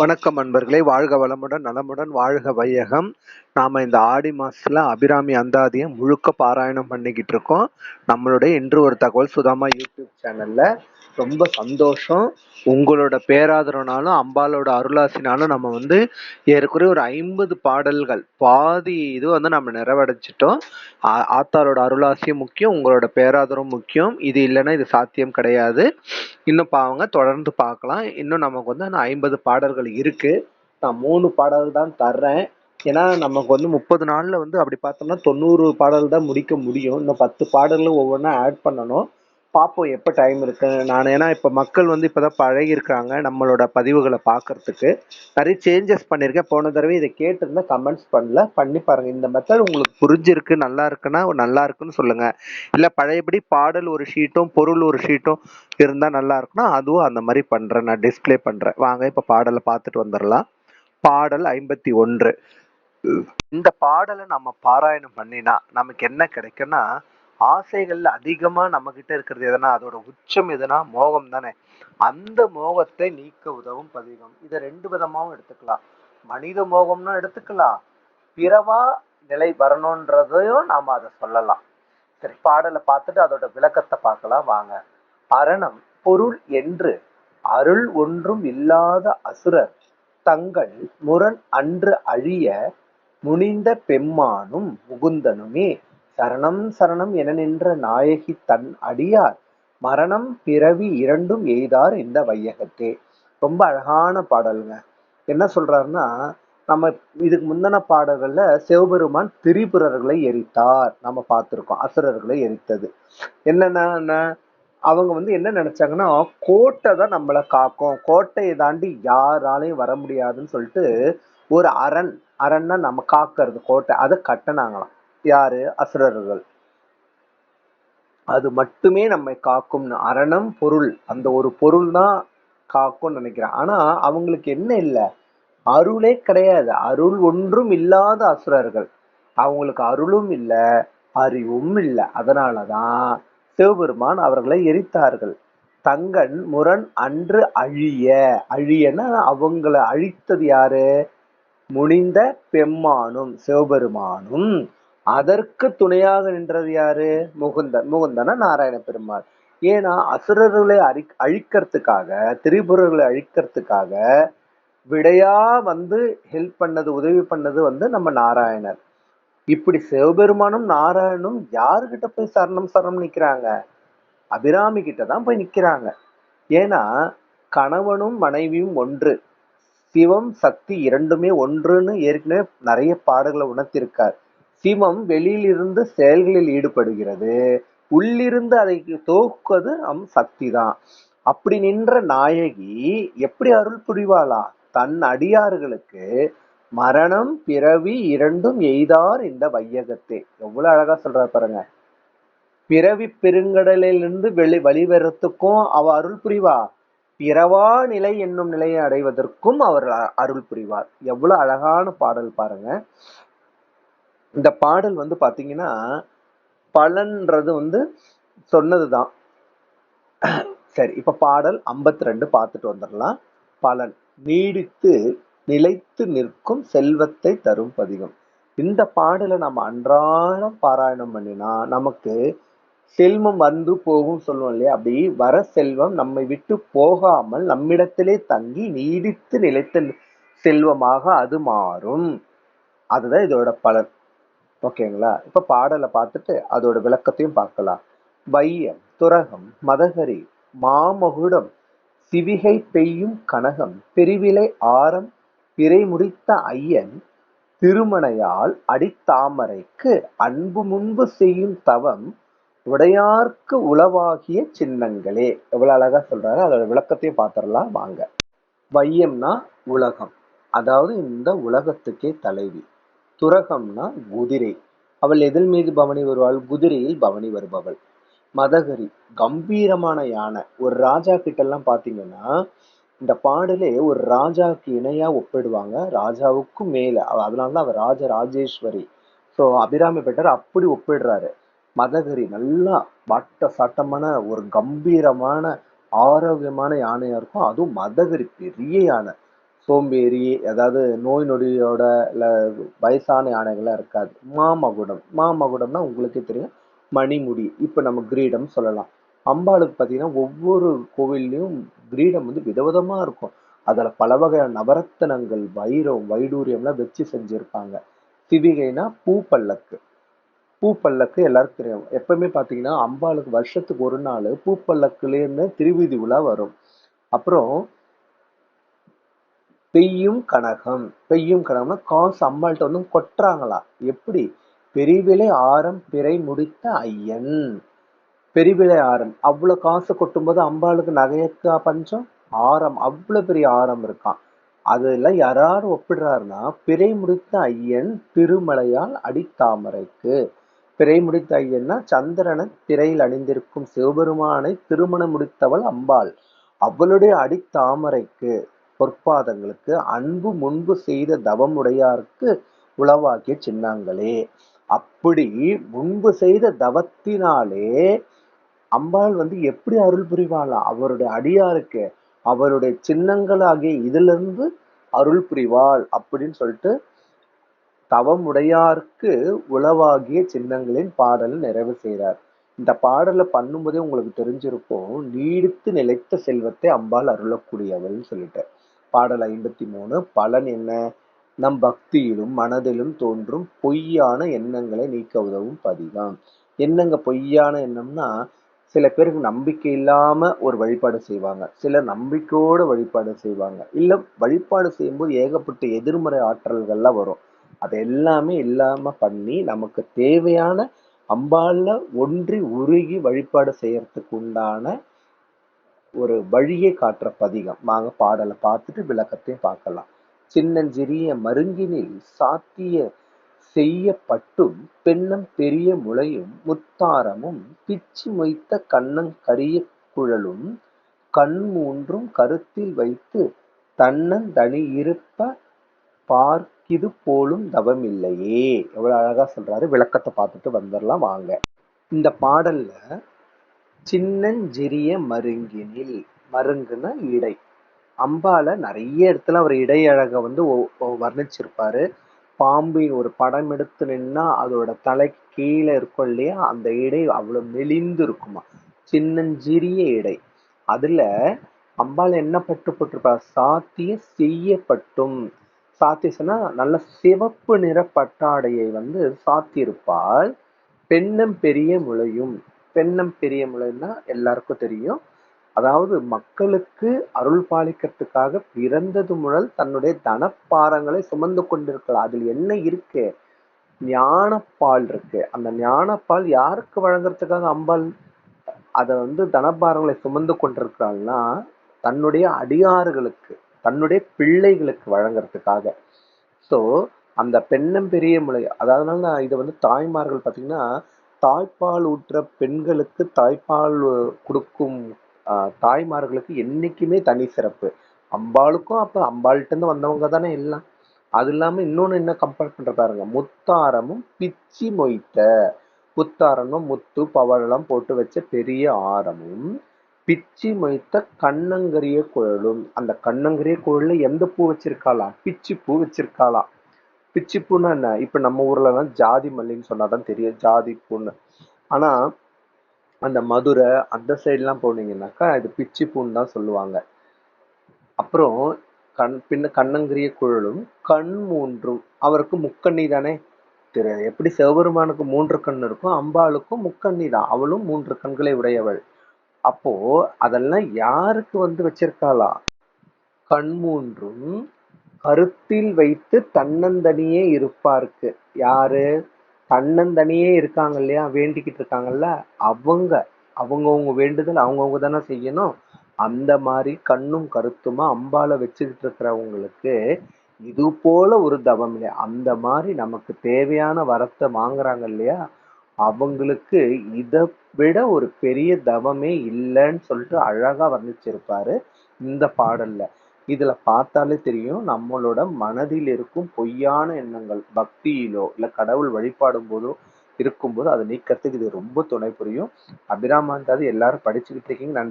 வணக்கம் அன்பர்களே. வாழ்க வளமுடன் நலமுடன் வாழ்க வையகம். நாம இந்த ஆடி மாசத்துல அபிராமி அந்தாதியை முழுக்க பாராயணம் பண்ணிக்கிட்டு இருக்கோம். நம்மளுடைய இன்று ஒரு தகவல் சுதாமா யூடியூப் சேனல்ல. ரொம்ப சந்தோஷம். உங்களோட பேராதரவுனாலும் அம்பாலோட அருளாசினாலும் நம்ம வந்து ஏறக்குறைய ஒரு ஐம்பது பாடல்கள் பாதி இது வந்து நம்ம நிறைவடைச்சிட்டோம் ஆ- ஆத்தாரோட அருளாசியும் முக்கியம் உங்களோட பேராதரவும் முக்கியம். இது இல்லைன்னா இது சாத்தியம் கிடையாது. இன்னும் பாவங்க தொடர்ந்து பார்க்கலாம். இன்னும் நமக்கு வந்து அந்த ஐம்பது பாடல்கள் இருக்கு. நான் மூணு பாடல் தான் தர்றேன். ஏன்னா நமக்கு வந்து முப்பது நாளில் வந்து அப்படி பார்த்தோம்னா தொண்ணூறு பாடல் தான் முடிக்க முடியும். இன்னும் பத்து பாடல்கள் ஒவ்வொன்றா ஆட் பண்ணணும். பார்ப்போம் எப்போ டைம் இருக்கு. நான் ஏன்னா இப்போ மக்கள் வந்து இப்போதான் தான் இருக்காங்க நம்மளோட பதிவுகளை பார்க்கறதுக்கு நிறைய சேஞ்சஸ் பண்ணியிருக்கேன். போன தடவை இதை கேட்டிருந்தா கமெண்ட்ஸ் பண்ணல. பண்ணி பாருங்க. இந்த மெத்தட் உங்களுக்கு புரிஞ்சிருக்கு நல்லா இருக்குன்னா நல்லா இருக்குன்னு சொல்லுங்க. இல்லை பழையபடி பாடல் ஒரு ஷீட்டும் பொருள் ஒரு ஷீட்டும் இருந்தால் நல்லா இருக்குன்னா அதுவும் அந்த மாதிரி பண்ணுறேன் நான் டிஸ்பிளே பண்ணுறேன் வாங்க இப்போ பாடலை பார்த்துட்டு வந்துடலாம். பாடல் ஐம்பத்தி ஒன்று. இந்த பாடலை நம்ம பாராயணம் பண்ணினா நமக்கு என்ன கிடைக்குன்னா ஆசைகள்ல அதிகமா நம்ம கிட்ட இருக்கிறது எதுனா அதோட உச்சம் எதுனா மோகம் தானே. அந்த மோகத்தை நீக்க உதவும் பதிகம். இதை ரெண்டு விதமாகவும் எடுத்துக்கலாம். மனித மோகம்னா எடுத்துக்கலாம். பிறவா நிலை வரணுன்றதையும் நாம அதை சொல்லலாம். சரி பாடலை பார்த்துட்டு அதோட விளக்கத்தை பார்க்கலாம். வாங்க. அரணம் பொருள் என்று அருள் ஒன்றும் இல்லாத அசுரர் தங்கள் முரண் அன்று அழிய முனிந்த பெம்மானும் முகுந்தனுமே. சரணம் சரணம் என நின்ற நாயகி தன் அடியார் மரணம் பிறவி இரண்டும் எய்தார் இந்த வையகத்தே. ரொம்ப அழகான பாடலுங்க. என்ன சொல்றாருன்னா நம்ம இதுக்கு முந்தின பாடல்கள்ல சிவபெருமான் திரிபுரர்களை எரித்தார். நம்ம பார்த்திருக்கோம் அசுரர்களை எரித்தது. என்னன்னா அவங்க வந்து என்ன நினைச்சாங்கன்னா கோட்டை தான் நம்மளை காக்கும். கோட்டையை தாண்டி யாராலையும் வர முடியாதுன்னு சொல்லிட்டு ஒரு அரண் அரண்னா நம்ம காக்கிறது கோட்டை. அதை கட்டினாங்களாம். யாரு? அசுரர்கள். அது மட்டுமே நம்மை காக்கும்னு அரணம் பொருள். அந்த ஒரு பொருள் தான் காக்கும்னு நினைக்கிறேன். ஆனா அவங்களுக்கு என்ன இல்லை? அருளே கிடையாது. அருள் ஒன்றும் இல்லாத அசுரர்கள். அவங்களுக்கு அருளும் இல்லை அறிவும் இல்லை. அதனாலதான் சிவபெருமான் அவர்களை எரித்தார்கள். தங்கன் முரண் அன்று அழிய. அழியன்னா அவங்களை அழித்தது யாரு? முனிந்த பெம்மானும் சிவபெருமானும். அதற்கு துணையாக நின்றது யாரு? முகுந்தன். முகுந்தன நாராயண பெருமாள். ஏன்னா அசுரர்களை அழி அழிக்கிறதுக்காக திரிபுரர்களை அழிக்கிறதுக்காக விடையா வந்து ஹெல்ப் பண்ணது உதவி பண்ணது வந்து நம்ம நாராயணர். இப்படி சிவபெருமானும் நாராயணனும் யாருக்கிட்ட போய் சரணம் சரணம் நிக்கிறாங்க? அபிராமி கிட்ட தான் போய் நிக்கிறாங்க. ஏன்னா கணவனும் மனைவியும் ஒன்று. சிவம் சக்தி இரண்டுமே ஒன்றுன்னு ஏற்கனவே நிறைய பாடல்களை உணர்த்தியிருக்கார் சிமம் வெளியிலிருந்து செயல்களில் ஈடுபடுகிறது. உள்ளிருந்து அதை தோக்குவது அம் சக்தி தான் அப்படி நின்ற நாயகி எப்படி அருள் புரிவாளா? தன் அடியார்களுக்கு மரணம் பிறவி இரண்டும் எய்தார் இந்த வையகத்தை. எவ்வளவு அழகா சொல்றாரு பாருங்க. பிறவி பெருங்கடலிலிருந்து வெளி வழிவரத்துக்கும் அவ அருள் புரிவா? பிறவா நிலை என்னும் நிலையை அடைவதற்கும் அவர் அ- அருள் புரிவார். எவ்வளவு அழகான பாடல் பாருங்க. இந்த பாடல் வந்து பாத்தீங்கன்னா பலன்றது வந்து சொன்னதுதான். சரி இப்ப பாடல் 52 ரெண்டு பார்த்துட்டு வந்துடலாம். பலன் நீடித்து நிலைத்து நிற்கும் செல்வத்தை தரும் பதிகம். இந்த பாடலை நம்ம அன்றாடம் பாராயணம் பண்ணினா நமக்கு செல்வம் வந்து போகும் சொல்லுவோம் இல்லையா? அப்படி வர செல்வம் நம்மை விட்டு போகாமல் நம்மிடத்திலே தங்கி நீடித்து நிலைத்த செல்வமாக அது மாறும். அதுதான் இதோட பலன். ஓகேங்களா? இப்ப பாடலை பார்த்துட்டு அதோட விளக்கத்தையும் பார்க்கலாம். வையம் துரகம் மதகரி மாமகுடம் சிவிகை பெய்யும் கனகம் பெருவிலை ஆரம் பிறை முடித்த ஐயன் திருமணையால் அடித்தாமரைக்கு அன்பு முன்பு செய்யும் தவம் உடையார்க்கு உளவாகிய சின்னங்களே. எவ்வளவு அழகா சொல்றாரு. அதோட விளக்கத்தையும் பார்த்துடலாம். வாங்க. வையம்னா உலகம். அதாவது இந்த உலகத்துக்கே தலைவி. துரகம்னா குதிரை. அவள் எதில் மீது பவனி வருவாள்? குதிரையில் பவனி வருபவள். மதகரி கம்பீரமான யானை. ஒரு ராஜா கிட்ட எல்லாம் பாத்தீங்கன்னா இந்த பாடலே ஒரு ராஜாவுக்கு இணையா ஒப்பிடுவாங்க. ராஜாவுக்கும் மேல. அவ- அதனாலதான் அவர் ராஜ ராஜேஸ்வரி. ஸோ அபிராமி பெட்டர் அப்படி ஒப்பிடுறாரு. மதகரி நல்லா வட்ட சட்டமான ஒரு கம்பீரமான ஆரோக்கியமான யானையா இருக்கும். அதுவும் மதகரி பெரிய யானை. சோம்பேறி அதாவது நோய் நொடியோட இல்லை வயசான யானைகள்லாம் இருக்காது. மாமகுடம். மாமகுடம்னா உங்களுக்கே தெரியும். மணிமுடி. இப்போ நம்ம கிரீடம் சொல்லலாம். அம்பாளுக்கு பார்த்தீங்கன்னா ஒவ்வொரு கோவில்லையும் கிரீடம் வந்து விதவிதமாக இருக்கும். அதில் பல வகையான நவரத்தனங்கள் வைரம் வைடூரியம்லாம் வச்சு செஞ்சுருப்பாங்க. சிவிகைனா பூப்பல்லக்கு. பூப்பல்லக்கு எல்லாருக்கும் தெரியும். எப்பவுமே பார்த்தீங்கன்னா அம்பாளுக்கு வருஷத்துக்கு ஒரு நாள் பூப்பல்லக்குலேருந்து திருவிதி உலா விழா வரும். அப்புறம் பெய்யும் கனகம். பெய்யும் கனகம்னா காசு அம்பாள்கிட்ட வந்து கொட்டுறாங்களா? எப்படி? பெரிவிலை ஆரம் பிறை முடித்த ஐயன். பெரிவிலை ஆரம். அவ்வளவு காசு கொட்டும்போது அம்பாளுக்கு நகையக்கா பஞ்சம்? ஆரம். அவ்வளவு பெரிய ஆரம் இருக்கான் அதெல்லாம் யாரார் ஒப்பிடுறாருன்னா பிறை முடித்த ஐயன் திருமலையால் அடித்தாமரைக்கு. பிறை முடித்த ஐயன்னா சந்திரனை திரையில் அணிந்திருக்கும் சிவபெருமானை திருமணம் முடித்தவள் அம்பாள். அவளுடைய அடித்தாமரைக்கு. பொற்பாதங்களுக்கு அன்பு முன்பு செய்த தவமுடையார்க்கு உளவாக்கிய சின்னங்களே. அப்படி முன்பு செய்த தவத்தினாலே அம்பாள் வந்து எப்படி அருள் புரிவாளா? அவருடைய அடியாருக்கு அவருடைய சின்னங்களாகிய இதிலிருந்து அருள் புரிவாள் அப்படின்னு சொல்லிட்டு தவமுடையார்க்கு உளவாகிய சின்னங்களின் பாடல் நிறைவு செய்கிறார் இந்த பாடலை பண்ணும்போதே உங்களுக்கு தெரிஞ்சிருக்கும் நீடித்து நிலைத்த செல்வத்தை அம்பாள் அருளக்கூடியவள்னு சொல்லிட்டு. பாடல் ஐம்பத்தி மூணு பலன் என்ன? நம் பக்தியிலும் மனதிலும் தோன்றும் பொய்யான எண்ணங்களை நீக்க உதவும் பதிகம். என்னங்க பொய்யான எண்ணம்னா சில பேருக்கு நம்பிக்கை இல்லாம ஒரு வழிபாடு செய்வாங்க. சிலர் நம்பிக்கையோட வழிபாடு செய்வாங்க. இல்ல வழிபாடு செய்யும்போது ஏகப்பட்ட எதிர்மறை ஆற்றல்கள்லாம் வரும். அது எல்லாமே இல்லாம பண்ணி நமக்கு தேவையான அம்பால ஒன்றி உருகி வழிபாடு செய்யறதுக்கு உண்டான ஒரு வழியை காட்டுற பதிகம். வாங்க பாடலை பார்த்துட்டு விளக்கத்தையும் பார்க்கலாம். சின்னஞ்சிறிய மருங்கினில் சாத்திய செய்யப்பட்டும் பெண்ணம் பெரிய முளையும் முத்தாரமும் பிச்சு மொய்த்த கண்ணங் கரிய குழலும் கண் மூன்றும் கருத்தில் வைத்து தன்னந்தனி இருப்ப பார்க்கிது போலும் தவமில்லையே. எவ்வளவு அழகா சொல்றாரு. விளக்கத்தை பார்த்துட்டு வந்துடலாம். வாங்க. இந்த பாடல்ல சின்னஞ்சிறிய மருங்கினில் மருங்குனா இடை. அம்பால நிறைய இடத்துல அவர் இடை வந்து வர்ணிச்சிருப்பாரு. பாம்பின் ஒரு படம் எடுத்து நின்னா அதோட தலை கீழே இருக்கும் இல்லையா அந்த இடை அவ்வளவு மெலிந்து இருக்குமா சின்னஞ்சிறிய இடை. அதுல அம்பால என்ன பட்டு போட்டிருப்பா? சாத்திய செய்யப்பட்டும். சாத்திய நல்ல சிவப்பு நிற பட்டாடையை வந்து சாத்தியிருப்பாள். பெண்ணம் பெரிய முளையும். பெண்ணம் பெரிய முலைன்னா எல்லாருக்கும் தெரியும். அதாவது மக்களுக்கு அருள் பாலிக்கிறதுக்காக பிறந்தது முழல் தன்னுடைய தனப்பாரங்களை சுமந்து கொண்டிருக்கலாம் அதில் என்ன இருக்கு? ஞானப்பால் இருக்கு. அந்த ஞானப்பால் யாருக்கு வழங்குறதுக்காக அம்பாள் அதை வந்து தனபாரங்களை சுமந்து கொண்டிருக்கிறாள்னா தன்னுடைய அடியாறுகளுக்கு தன்னுடைய பிள்ளைகளுக்கு வழங்குறதுக்காக. ஸோ அந்த பெண்ணம் பெரிய முளை அதனால நான் இதை வந்து தாய்மார்கள் பார்த்தீங்கன்னா தாய்ப்பால் ஊற்ற பெண்களுக்கு தாய்ப்பால் கொடுக்கும் தாய்மார்களுக்கு என்றைக்குமே தனி சிறப்பு. அம்பாளுக்கும் அப்போ அம்பாள்கிட்டேருந்து வந்தவங்க தானே எல்லாம். அது இல்லாமல் இன்னொன்று என்ன கம்பேர் பண்ணுற பாருங்க. முத்தாரமும் பிச்சி மொய்த்த முத்தாரமும் முத்து பவழம் போட்டு வச்ச பெரிய ஆரமும் பிச்சி மொய்த்த கண்ணங்கரிய குழலும். அந்த கண்ணங்கரிய குழல்ல எந்த பூ வச்சிருக்காளா? பிச்சி பூ வச்சிருக்காளாம் பிச்சி பூன்னா என்ன? இப்போ நம்ம ஊர்லலாம் ஜாதி மல்லின்னு சொன்னாதான் தெரியும் ஜாதி பூன்னு ஆனால் அந்த மதுரை அந்த சைடுலாம் போனீங்கன்னாக்கா இது பிச்சி பூன்னு தான் சொல்லுவாங்க. அப்புறம் கண் பின்ன கண்ணங்கிரிய குழலும் கண் மூன்றும். அவருக்கு முக்கண்ணி தானே? திரு எப்படி சிவபெருமானுக்கு மூன்று கண் இருக்கும் அம்பாளுக்கும் முக்கண்ணி தான். அவளும் மூன்று கண்களை உடையவள். அப்போ அதெல்லாம் யாருக்கு வந்து வச்சிருக்காளா? கண் மூன்றும் கருத்தில் வைத்து தன்னந்தனியே இருப்பாருக்கு. யாரு? தன்னந்தனியே இருக்காங்க இல்லையா? வேண்டிக்கிட்டு இருக்காங்கல்ல? அவங்க. அவங்கவுங்க வேண்டுதல் அவங்கவுங்க தானே செய்யணும். அந்த மாதிரி கண்ணும் கருத்துமா அம்பால வச்சுக்கிட்டு இருக்கிறவங்களுக்கு இது போல ஒரு தவம் இல்லையா? அந்த மாதிரி நமக்கு தேவையான வரத்தை வாங்குறாங்க இல்லையா? அவங்களுக்கு இதை விட ஒரு பெரிய தவமே இல்லைன்னு சொல்லிட்டு அழகா வர்ணிச்சிருப்பாரு இந்த பாடல்ல. இதுல பார்த்தாலே தெரியும் நம்மளோட மனதில் இருக்கும் பொய்யான எண்ணங்கள் பக்தியிலோ இல்ல கடவுள் வழிபாடும் போதோ இருக்கும்போது அதை நீக்கிறதுக்கு இது ரொம்ப துணை புரியும். அபிராமந்தாது எல்லாரும் படிச்சுக்கிட்டு இருக்கீங்க நன்றி.